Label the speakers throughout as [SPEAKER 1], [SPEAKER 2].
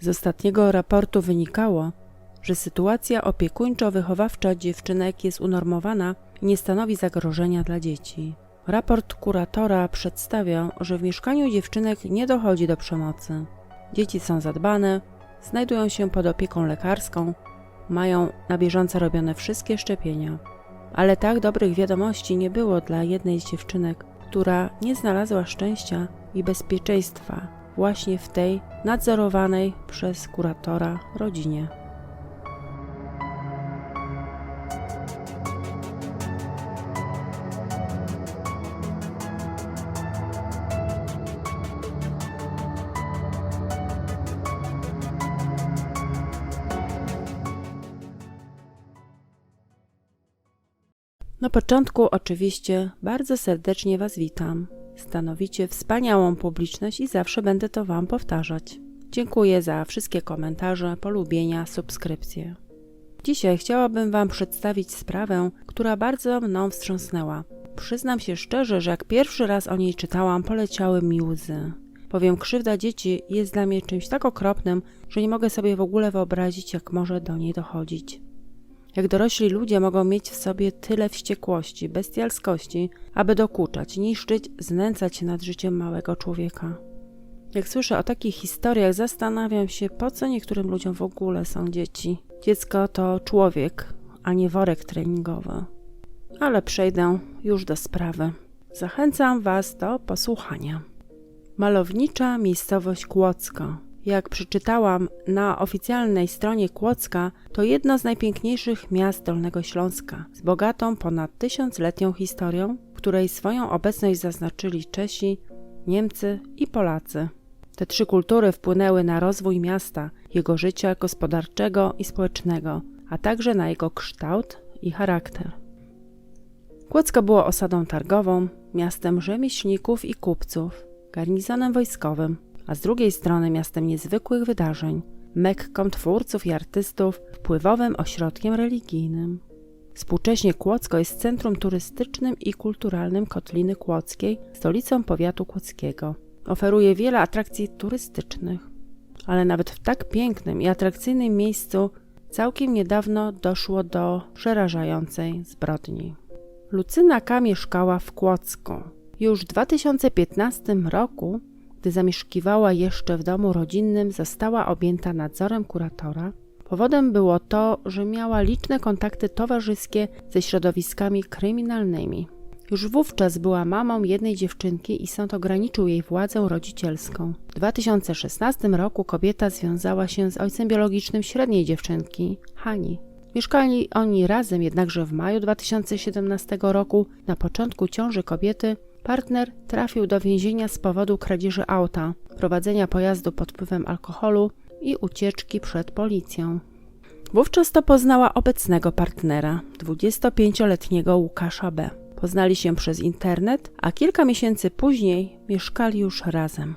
[SPEAKER 1] Z ostatniego raportu wynikało, że sytuacja opiekuńczo-wychowawcza dziewczynek jest unormowana i nie stanowi zagrożenia dla dzieci. Raport kuratora przedstawia, że w mieszkaniu dziewczynek nie dochodzi do przemocy. Dzieci są zadbane, znajdują się pod opieką lekarską, mają na bieżąco robione wszystkie szczepienia. Ale tak dobrych wiadomości nie było dla jednej z dziewczynek, która nie znalazła szczęścia i bezpieczeństwa właśnie w tej nadzorowanej przez kuratora rodzinie. Na początku oczywiście bardzo serdecznie Was witam. Stanowicie wspaniałą publiczność i zawsze będę to Wam powtarzać. Dziękuję za wszystkie komentarze, polubienia, subskrypcje. Dzisiaj chciałabym Wam przedstawić sprawę, która bardzo mną wstrząsnęła. Przyznam się szczerze, że jak pierwszy raz o niej czytałam, poleciały mi łzy. Powiem, krzywda dzieci jest dla mnie czymś tak okropnym, że nie mogę sobie w ogóle wyobrazić, jak może do niej dochodzić. Jak dorośli ludzie mogą mieć w sobie tyle wściekłości, bestialskości, aby dokuczać, niszczyć, znęcać się nad życiem małego człowieka. Jak słyszę o takich historiach, zastanawiam się, po co niektórym ludziom w ogóle są dzieci. Dziecko to człowiek, a nie worek treningowy. Ale przejdę już do sprawy. Zachęcam Was do posłuchania. Malownicza miejscowość Kłodzko. Jak przeczytałam na oficjalnej stronie Kłodzka, to jedno z najpiękniejszych miast Dolnego Śląska, z bogatą ponad tysiącletnią historią, której swoją obecność zaznaczyli Czesi, Niemcy i Polacy. Te trzy kultury wpłynęły na rozwój miasta, jego życia gospodarczego i społecznego, a także na jego kształt i charakter. Kłodzko było osadą targową, miastem rzemieślników i kupców, garnizonem wojskowym, a z drugiej strony miastem niezwykłych wydarzeń, mekką twórców i artystów, wpływowym ośrodkiem religijnym. Współcześnie Kłodzko jest centrum turystycznym i kulturalnym Kotliny Kłodzkiej, stolicą powiatu kłodzkiego. Oferuje wiele atrakcji turystycznych. Ale nawet w tak pięknym i atrakcyjnym miejscu całkiem niedawno doszło do przerażającej zbrodni. Lucyna K. mieszkała w Kłodzku. Już w 2015 roku gdy zamieszkiwała jeszcze w domu rodzinnym, została objęta nadzorem kuratora. Powodem było to, że miała liczne kontakty towarzyskie ze środowiskami kryminalnymi. Już wówczas była mamą jednej dziewczynki i sąd ograniczył jej władzę rodzicielską. W 2016 roku kobieta związała się z ojcem biologicznym średniej dziewczynki, Hani. Mieszkali oni razem, jednakże w maju 2017 roku, na początku ciąży kobiety, Partner trafił do więzienia z powodu kradzieży auta, prowadzenia pojazdu pod wpływem alkoholu i ucieczki przed policją. Wówczas to poznała obecnego partnera, 25-letniego Łukasza B. Poznali się przez internet, a kilka miesięcy później mieszkali już razem.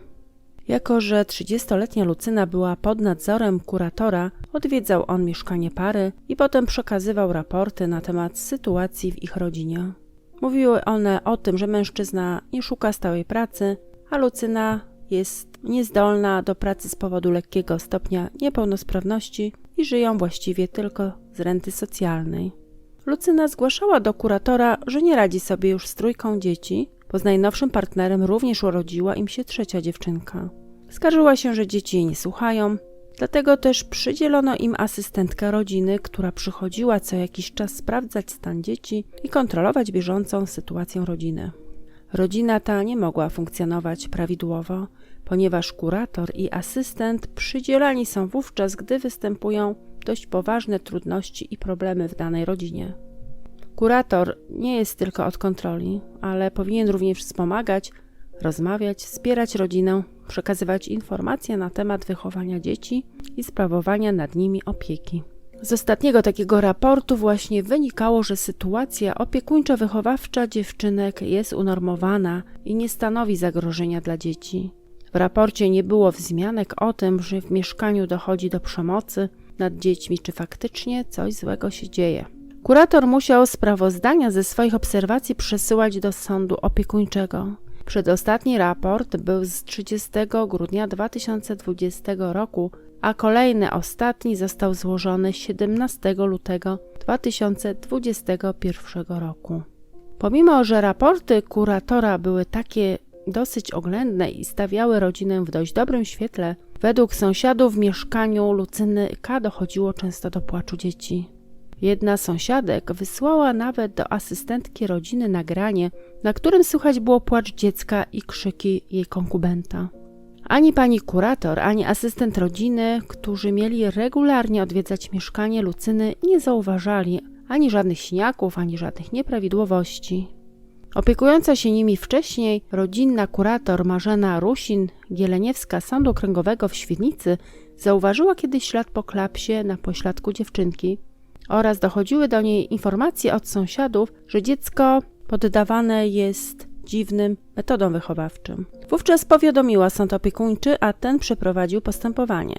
[SPEAKER 1] Jako, że 30-letnia Lucyna była pod nadzorem kuratora, odwiedzał on mieszkanie pary i potem przekazywał raporty na temat sytuacji w ich rodzinie. Mówiły one o tym, że mężczyzna nie szuka stałej pracy, a Lucyna jest niezdolna do pracy z powodu lekkiego stopnia niepełnosprawności i żyją właściwie tylko z renty socjalnej. Lucyna zgłaszała do kuratora, że nie radzi sobie już z trójką dzieci, bo z najnowszym partnerem również urodziła im się trzecia dziewczynka. Skarżyła się, że dzieci jej nie słuchają, Dlatego też przydzielono im asystentkę rodziny, która przychodziła co jakiś czas sprawdzać stan dzieci i kontrolować bieżącą sytuację rodziny. Rodzina ta nie mogła funkcjonować prawidłowo, ponieważ kurator i asystent przydzielani są wówczas, gdy występują dość poważne trudności i problemy w danej rodzinie. Kurator nie jest tylko od kontroli, ale powinien również wspomagać, rozmawiać, wspierać rodzinę, przekazywać informacje na temat wychowania dzieci i sprawowania nad nimi opieki. Z ostatniego takiego raportu właśnie wynikało, że sytuacja opiekuńczo-wychowawcza dziewczynek jest unormowana i nie stanowi zagrożenia dla dzieci. W raporcie nie było wzmianek o tym, że w mieszkaniu dochodzi do przemocy nad dziećmi, czy faktycznie coś złego się dzieje. Kurator musiał sprawozdania ze swoich obserwacji przesyłać do sądu opiekuńczego. Przedostatni raport był z 30 grudnia 2020 roku, a kolejny, ostatni został złożony 17 lutego 2021 roku. Pomimo, że raporty kuratora były takie dosyć oględne i stawiały rodzinę w dość dobrym świetle, według sąsiadów w mieszkaniu Lucyny K dochodziło często do płaczu dzieci. Jedna z sąsiadek wysłała nawet do asystentki rodziny nagranie, na którym słychać było płacz dziecka i krzyki jej konkubenta. Ani pani kurator, ani asystent rodziny, którzy mieli regularnie odwiedzać mieszkanie Lucyny, nie zauważali ani żadnych siniaków, ani żadnych nieprawidłowości. Opiekująca się nimi wcześniej rodzinna kurator Marzena Rusin, Gieleniewska Sądu Okręgowego w Świdnicy, zauważyła kiedyś ślad po klapsie na pośladku dziewczynki oraz dochodziły do niej informacje od sąsiadów, że dziecko poddawane jest dziwnym metodom wychowawczym. Wówczas powiadomiła sąd opiekuńczy, a ten przeprowadził postępowanie.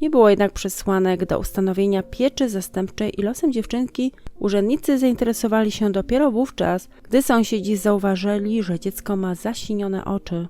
[SPEAKER 1] Nie było jednak przesłanek do ustanowienia pieczy zastępczej i losem dziewczynki urzędnicy zainteresowali się dopiero wówczas, gdy sąsiedzi zauważyli, że dziecko ma zasinione oczy.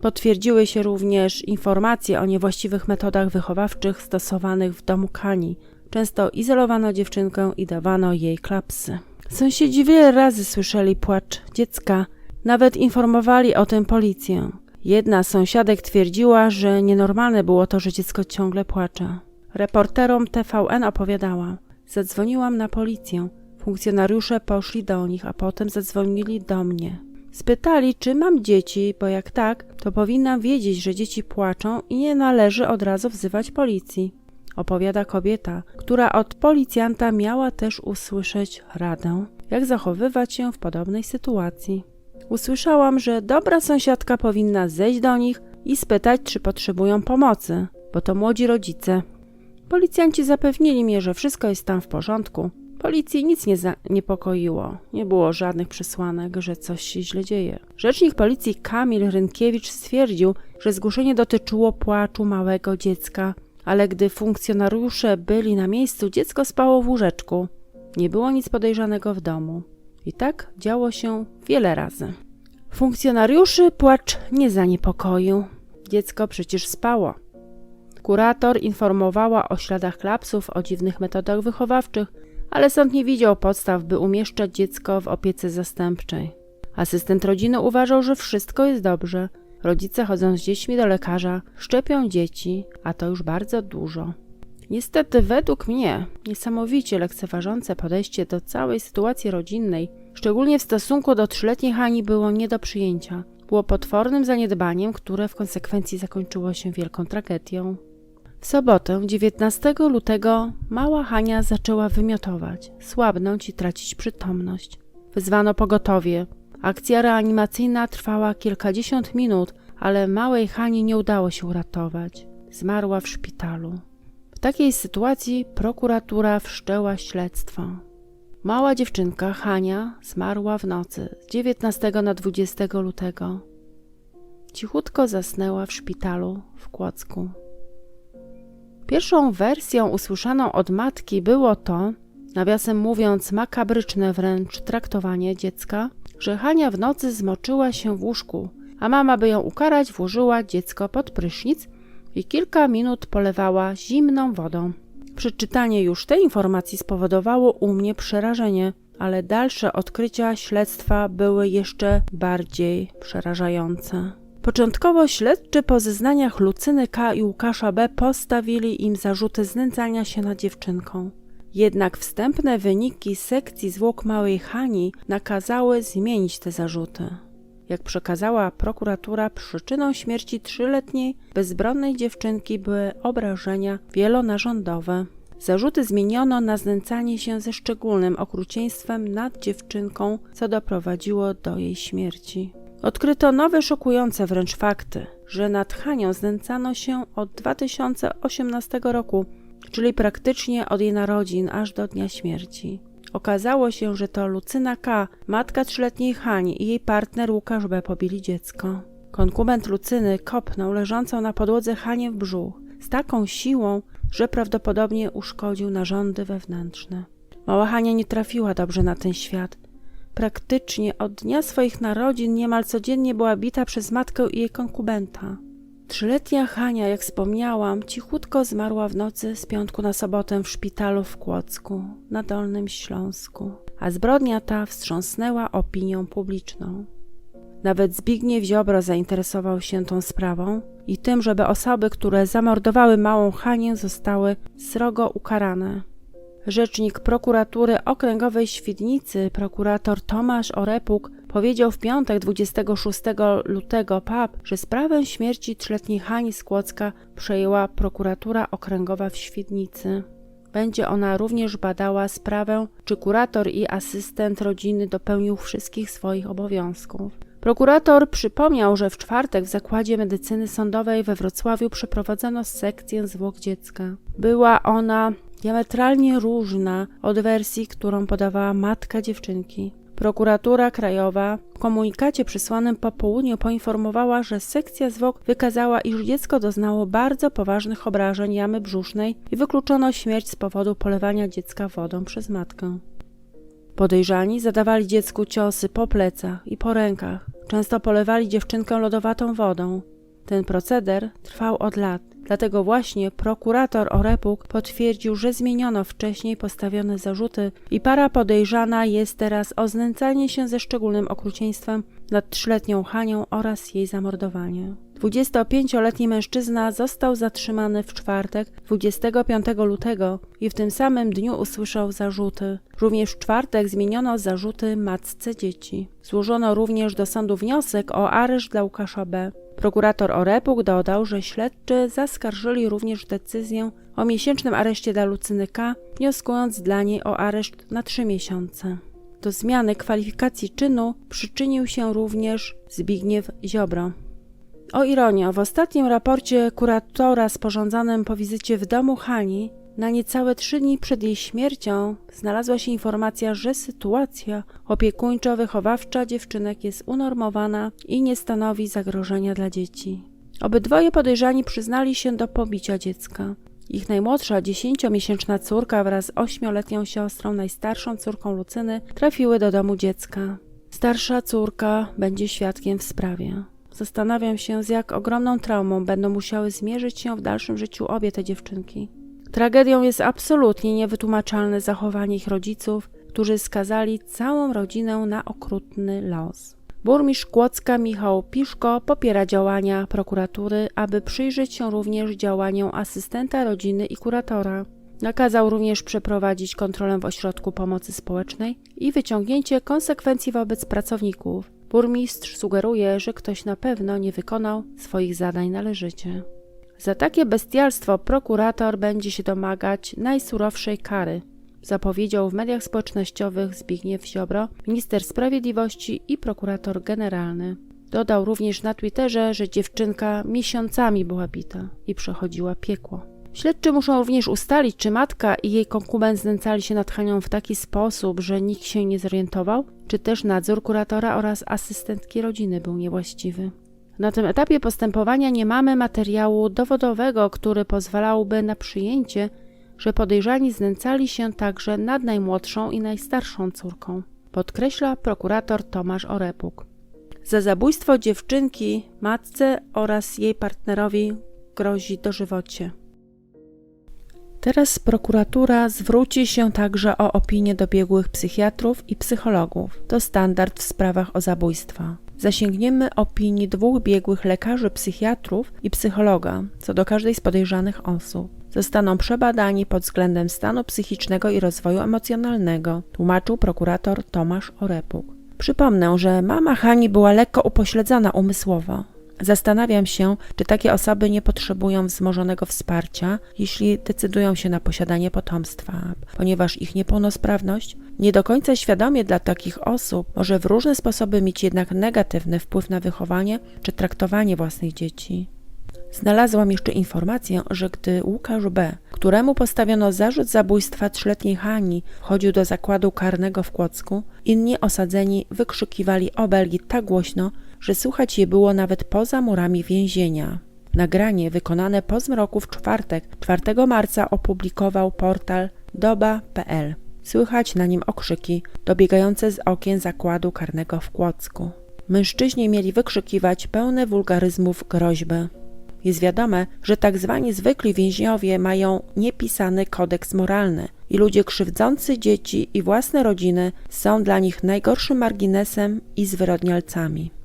[SPEAKER 1] Potwierdziły się również informacje o niewłaściwych metodach wychowawczych stosowanych w domu Kani. Często izolowano dziewczynkę i dawano jej klapsy. Sąsiedzi wiele razy słyszeli płacz dziecka, nawet informowali o tym policję. Jedna z sąsiadek twierdziła, że nienormalne było to, że dziecko ciągle płacze. Reporterom TVN opowiadała: Zadzwoniłam na policję. Funkcjonariusze poszli do nich, a potem zadzwonili do mnie. Spytali, czy mam dzieci, bo jak tak, to powinnam wiedzieć, że dzieci płaczą i nie należy od razu wzywać policji. Opowiada kobieta, która od policjanta miała też usłyszeć radę, jak zachowywać się w podobnej sytuacji. Usłyszałam, że dobra sąsiadka powinna zejść do nich i spytać, czy potrzebują pomocy, bo to młodzi rodzice. Policjanci zapewnili mnie, że wszystko jest tam w porządku. Policji nic nie niepokoiło, nie było żadnych przesłanek, że coś się źle dzieje. Rzecznik policji Kamil Rynkiewicz stwierdził, że zgłoszenie dotyczyło płaczu małego dziecka, ale gdy funkcjonariusze byli na miejscu, dziecko spało w łóżeczku. Nie było nic podejrzanego w domu. I tak działo się wiele razy. Funkcjonariuszy płacz nie zaniepokoił. Dziecko przecież spało. Kurator informowała o śladach klapsów, o dziwnych metodach wychowawczych, ale sąd nie widział podstaw, by umieszczać dziecko w opiece zastępczej. Asystent rodziny uważał, że wszystko jest dobrze. Rodzice chodzą z dziećmi do lekarza, szczepią dzieci, a to już bardzo dużo. Niestety, według mnie, niesamowicie lekceważące podejście do całej sytuacji rodzinnej, szczególnie w stosunku do trzyletniej Hani, było nie do przyjęcia. Było potwornym zaniedbaniem, które w konsekwencji zakończyło się wielką tragedią. W sobotę, 19 lutego, mała Hania zaczęła wymiotować, słabnąć i tracić przytomność. Wezwano pogotowie. Akcja reanimacyjna trwała kilkadziesiąt minut, ale małej Hani nie udało się uratować. Zmarła w szpitalu takiej sytuacji prokuratura wszczęła śledztwo. Mała dziewczynka Hania zmarła w nocy z 19 na 20 lutego. Cichutko zasnęła w szpitalu w Kłodzku. Pierwszą wersją usłyszaną od matki było to, nawiasem mówiąc, makabryczne wręcz traktowanie dziecka, że Hania w nocy zmoczyła się w łóżku, a mama, by ją ukarać, włożyła dziecko pod prysznic i kilka minut polewała zimną wodą. Przeczytanie już tej informacji spowodowało u mnie przerażenie, ale dalsze odkrycia śledztwa były jeszcze bardziej przerażające. Początkowo śledczy po zeznaniach Lucyny K. i Łukasza B. postawili im zarzuty znęcania się nad dziewczynką. Jednak wstępne wyniki sekcji zwłok małej Hani nakazały zmienić te zarzuty. Jak przekazała prokuratura, przyczyną śmierci trzyletniej, bezbronnej dziewczynki były obrażenia wielonarządowe. Zarzuty zmieniono na znęcanie się ze szczególnym okrucieństwem nad dziewczynką, co doprowadziło do jej śmierci. Odkryto nowe szokujące wręcz fakty, że nad Hanią znęcano się od 2018 roku, czyli praktycznie od jej narodzin aż do dnia śmierci. Okazało się, że to Lucyna K., matka trzyletniej Hani i jej partner Łukasz B. pobili dziecko. Konkubent Lucyny kopnął leżącą na podłodze Hanię w brzuch z taką siłą, że prawdopodobnie uszkodził narządy wewnętrzne. Mała Hania nie trafiła dobrze na ten świat. praktycznie od dnia swoich narodzin niemal codziennie była bita przez matkę i jej konkubenta. Trzyletnia Hania, jak wspomniałam, cichutko zmarła w nocy z piątku na sobotę w szpitalu w Kłodzku, na Dolnym Śląsku, a zbrodnia ta wstrząsnęła opinią publiczną. Nawet Zbigniew Ziobro zainteresował się tą sprawą i tym, żeby osoby, które zamordowały małą Hanię, zostały srogo ukarane. Rzecznik prokuratury okręgowej Świdnicy, prokurator Tomasz Orepuk, powiedział w piątek 26 lutego PAP, że sprawę śmierci trzyletniej Hani z Kłodzka przejęła prokuratura okręgowa w Świdnicy. Będzie ona również badała sprawę, czy kurator i asystent rodziny dopełnił wszystkich swoich obowiązków. Prokurator przypomniał, że w czwartek w Zakładzie Medycyny Sądowej we Wrocławiu przeprowadzono sekcję zwłok dziecka. Była ona diametralnie różna od wersji, którą podawała matka dziewczynki. Prokuratura Krajowa w komunikacie przysłanym po południu poinformowała, że sekcja zwłok wykazała, iż dziecko doznało bardzo poważnych obrażeń jamy brzusznej i wykluczono śmierć z powodu polewania dziecka wodą przez matkę. Podejrzani zadawali dziecku ciosy po plecach i po rękach. Często polewali dziewczynkę lodowatą wodą. Ten proceder trwał od lat. Dlatego właśnie prokurator Orepuk potwierdził, że zmieniono wcześniej postawione zarzuty i para podejrzana jest teraz o znęcanie się ze szczególnym okrucieństwem nad trzyletnią Hanią oraz jej zamordowanie. 25-letni mężczyzna został zatrzymany w czwartek 25 lutego i w tym samym dniu usłyszał zarzuty. Również w czwartek zmieniono zarzuty matce dzieci. Złożono również do sądu wniosek o areszt dla Łukasza B. Prokurator Orepuk dodał, że śledczy zaskarżyli również decyzję o miesięcznym areszcie dla Lucyny K., wnioskując dla niej o areszt na trzy miesiące. Do zmiany kwalifikacji czynu przyczynił się również Zbigniew Ziobro. O ironio, w ostatnim raporcie kuratora sporządzanym po wizycie w domu Hani na niecałe trzy dni przed jej śmiercią znalazła się informacja, że sytuacja opiekuńczo-wychowawcza dziewczynek jest unormowana i nie stanowi zagrożenia dla dzieci. Obydwoje podejrzani przyznali się do pobicia dziecka. Ich najmłodsza, dziesięciomiesięczna córka wraz z ośmioletnią siostrą, najstarszą córką Lucyny, trafiły do domu dziecka. Starsza córka będzie świadkiem w sprawie. Zastanawiam się, z jak ogromną traumą będą musiały zmierzyć się w dalszym życiu obie te dziewczynki. Tragedią jest absolutnie niewytłumaczalne zachowanie ich rodziców, którzy skazali całą rodzinę na okrutny los. Burmistrz Kłodzka Michał Piszko popiera działania prokuratury, aby przyjrzeć się również działaniom asystenta rodziny i kuratora. Nakazał również przeprowadzić kontrolę w ośrodku pomocy społecznej i wyciągnięcie konsekwencji wobec pracowników. Burmistrz sugeruje, że ktoś na pewno nie wykonał swoich zadań należycie. Za takie bestialstwo prokurator będzie się domagać najsurowszej kary, zapowiedział w mediach społecznościowych Zbigniew Ziobro, minister sprawiedliwości i prokurator generalny. Dodał również na Twitterze, że dziewczynka miesiącami była bita i przechodziła piekło. Śledczy muszą również ustalić, czy matka i jej konkubent znęcali się nad Hanią w taki sposób, że nikt się nie zorientował, czy też nadzór kuratora oraz asystentki rodziny był niewłaściwy. Na tym etapie postępowania nie mamy materiału dowodowego, który pozwalałby na przyjęcie, że podejrzani znęcali się także nad najmłodszą i najstarszą córką, podkreśla prokurator Tomasz Orepuk. Za zabójstwo dziewczynki matce oraz jej partnerowi grozi dożywocie. Teraz prokuratura zwróci się także o opinię do biegłych psychiatrów i psychologów. To standard w sprawach o zabójstwa. Zasięgniemy opinii dwóch biegłych lekarzy psychiatrów i psychologa co do każdej z podejrzanych osób. Zostaną przebadani pod względem stanu psychicznego i rozwoju emocjonalnego, tłumaczył prokurator Tomasz Orepuk. Przypomnę, że mama Hani była lekko upośledzona umysłowo. Zastanawiam się, czy takie osoby nie potrzebują wzmożonego wsparcia, jeśli decydują się na posiadanie potomstwa, ponieważ ich niepełnosprawność nie do końca świadomie dla takich osób może w różne sposoby mieć jednak negatywny wpływ na wychowanie czy traktowanie własnych dzieci. Znalazłam jeszcze informację, że gdy Łukasz B., któremu postawiono zarzut zabójstwa trzyletniej Hani, wchodził do zakładu karnego w Kłodzku, inni osadzeni wykrzykiwali obelgi tak głośno, że słuchać je było nawet poza murami więzienia. Nagranie wykonane po zmroku w czwartek, 4 marca opublikował portal doba.pl. Słychać na nim okrzyki dobiegające z okien zakładu karnego w Kłodzku. Mężczyźni mieli wykrzykiwać pełne wulgaryzmów groźby. Jest wiadome, że tak zwani zwykli więźniowie mają niepisany kodeks moralny i ludzie krzywdzący dzieci i własne rodziny są dla nich najgorszym marginesem i zwyrodnialcami.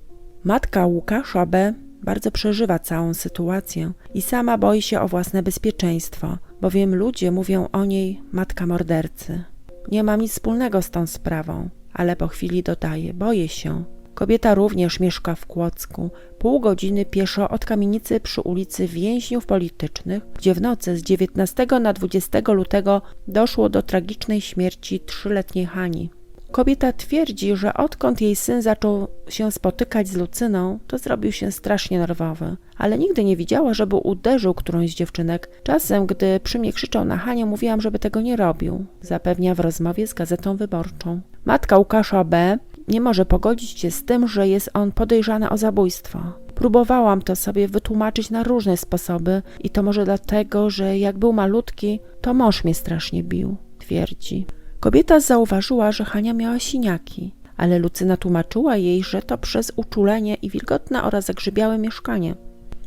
[SPEAKER 1] Matka Łukasza B. bardzo przeżywa całą sytuację i sama boi się o własne bezpieczeństwo, bowiem ludzie mówią o niej matka mordercy. Nie mam nic wspólnego z tą sprawą, ale po chwili dodaje: Boję się. Kobieta również mieszka w Kłodzku, pół godziny pieszo od kamienicy przy ulicy Więźniów Politycznych, gdzie w nocy z 19 na 20 lutego doszło do tragicznej śmierci trzyletniej Hani. Kobieta twierdzi, że odkąd jej syn zaczął się spotykać z Lucyną, to zrobił się strasznie nerwowy, ale nigdy nie widziała, żeby uderzył którąś z dziewczynek. Czasem, gdy przy mnie krzyczał na Hanię, mówiłam, żeby tego nie robił, zapewnia w rozmowie z Gazetą Wyborczą. Matka Łukasza B. nie może pogodzić się z tym, że jest on podejrzany o zabójstwo. Próbowałam to sobie wytłumaczyć na różne sposoby i to może dlatego, że jak był malutki, to mąż mnie strasznie bił, twierdzi. Kobieta zauważyła, że Hania miała siniaki, ale Lucyna tłumaczyła jej, że to przez uczulenie i wilgotne oraz zagrzybiałe mieszkanie.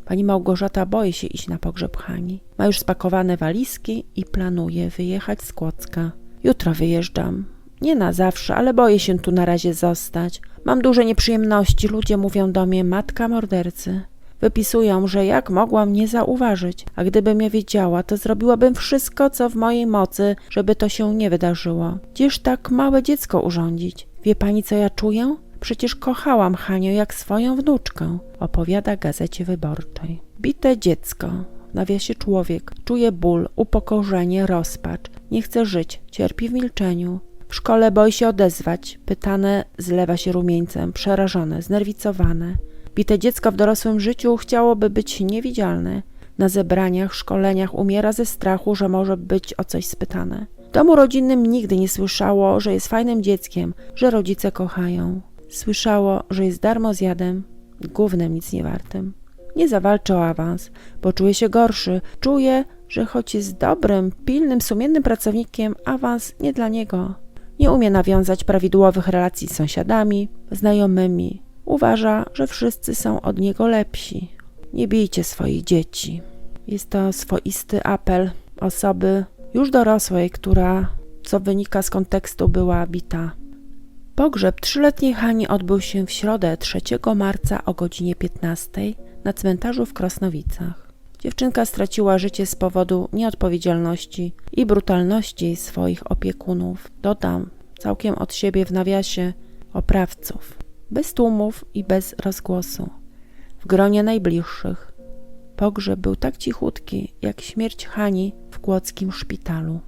[SPEAKER 1] Pani Małgorzata boi się iść na pogrzeb Hani. Ma już spakowane walizki i planuje wyjechać z Kłodzka. Jutro wyjeżdżam. Nie na zawsze, ale boję się tu na razie zostać. Mam duże nieprzyjemności. Ludzie mówią do mnie matka mordercy. Wypisują, że jak mogłam nie zauważyć, a gdybym ja wiedziała, to zrobiłabym wszystko, co w mojej mocy, żeby to się nie wydarzyło. Gdzież tak małe dziecko urządzić? Wie pani, co ja czuję? Przecież kochałam Hanię jak swoją wnuczkę, opowiada Gazecie Wyborczej. Bite dziecko, nawiasie człowiek, czuje ból, upokorzenie, rozpacz, nie chce żyć, cierpi w milczeniu. W szkole boi się odezwać, pytane zlewa się rumieńcem, przerażone, znerwicowane. Bite dziecko w dorosłym życiu chciałoby być niewidzialne. Na zebraniach, szkoleniach umiera ze strachu, że może być o coś spytane. W domu rodzinnym nigdy nie słyszało, że jest fajnym dzieckiem, że rodzice kochają. Słyszało, że jest darmozjadem, gównem nic nie wartym. Nie zawalczy o awans, bo czuje się gorszy. Czuje, że choć jest dobrym, pilnym, sumiennym pracownikiem, awans nie dla niego. Nie umie nawiązać prawidłowych relacji z sąsiadami, znajomymi. Uważa, że wszyscy są od niego lepsi. Nie bijcie swoich dzieci. Jest to swoisty apel osoby już dorosłej, która, co wynika z kontekstu, była bita. Pogrzeb trzyletniej Hani odbył się w środę 3 marca o godzinie 15 na cmentarzu w Krosnowicach. Dziewczynka straciła życie z powodu nieodpowiedzialności i brutalności swoich opiekunów. Dodam całkiem od siebie w nawiasie oprawców, bez tłumów i bez rozgłosu, w gronie najbliższych. Pogrzeb był tak cichutki, jak śmierć Hani w kłodzkim szpitalu.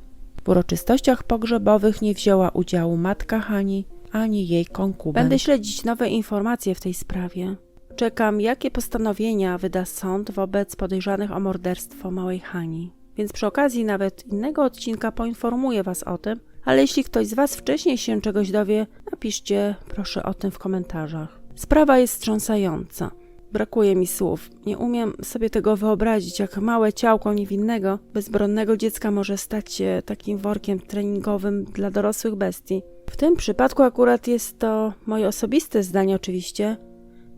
[SPEAKER 1] W uroczystościach pogrzebowych nie wzięła udziału matka Hani ani jej konkubent. Będę śledzić nowe informacje w tej sprawie. Czekam, jakie postanowienia wyda sąd wobec podejrzanych o morderstwo małej Hani. Więc przy okazji nawet innego odcinka poinformuję Was o tym, ale jeśli ktoś z Was wcześniej się czegoś dowie, napiszcie proszę o tym w komentarzach. Sprawa jest wstrząsająca. Brakuje mi słów. Nie umiem sobie tego wyobrazić, jak małe ciałko niewinnego, bezbronnego dziecka może stać się takim workiem treningowym dla dorosłych bestii. W tym przypadku akurat jest to moje osobiste zdanie oczywiście.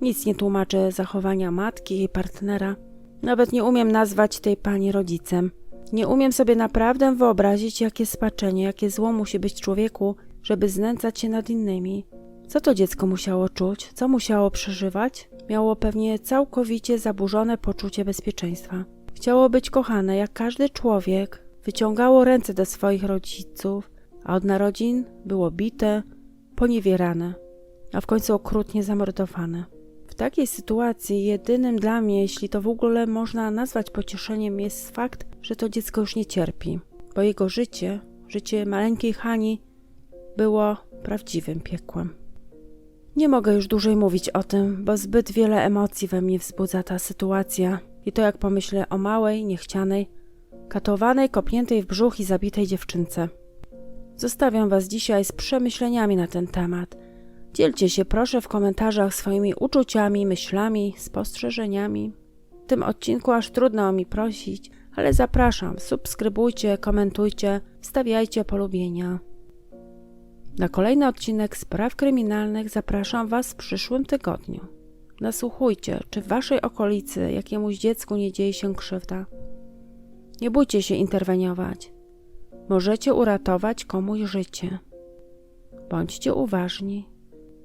[SPEAKER 1] Nic nie tłumaczę zachowania matki i partnera. Nawet nie umiem nazwać tej pani rodzicem. Nie umiem sobie naprawdę wyobrazić, jakie spaczenie, jakie zło musi być człowieku, żeby znęcać się nad innymi. Co to dziecko musiało czuć? Co musiało przeżywać? Miało pewnie całkowicie zaburzone poczucie bezpieczeństwa. Chciało być kochane jak każdy człowiek. Wyciągało ręce do swoich rodziców, a od narodzin było bite, poniewierane, a w końcu okrutnie zamordowane. W takiej sytuacji jedynym dla mnie, jeśli to w ogóle można nazwać pocieszeniem, jest fakt, że to dziecko już nie cierpi, bo jego życie, życie maleńkiej Hani, było prawdziwym piekłem. Nie mogę już dłużej mówić o tym, bo zbyt wiele emocji we mnie wzbudza ta sytuacja. I to jak pomyślę o małej, niechcianej, katowanej, kopniętej w brzuch i zabitej dziewczynce. Zostawiam Was dzisiaj z przemyśleniami na ten temat. Dzielcie się proszę w komentarzach swoimi uczuciami, myślami, spostrzeżeniami. W tym odcinku aż trudno mi prosić, ale zapraszam, subskrybujcie, komentujcie, wstawiajcie polubienia. Na kolejny odcinek spraw kryminalnych zapraszam Was w przyszłym tygodniu. Nasłuchujcie, czy w Waszej okolicy jakiemuś dziecku nie dzieje się krzywda. Nie bójcie się interweniować. Możecie uratować komuś życie. Bądźcie uważni.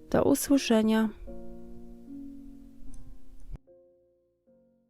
[SPEAKER 1] Do usłyszenia.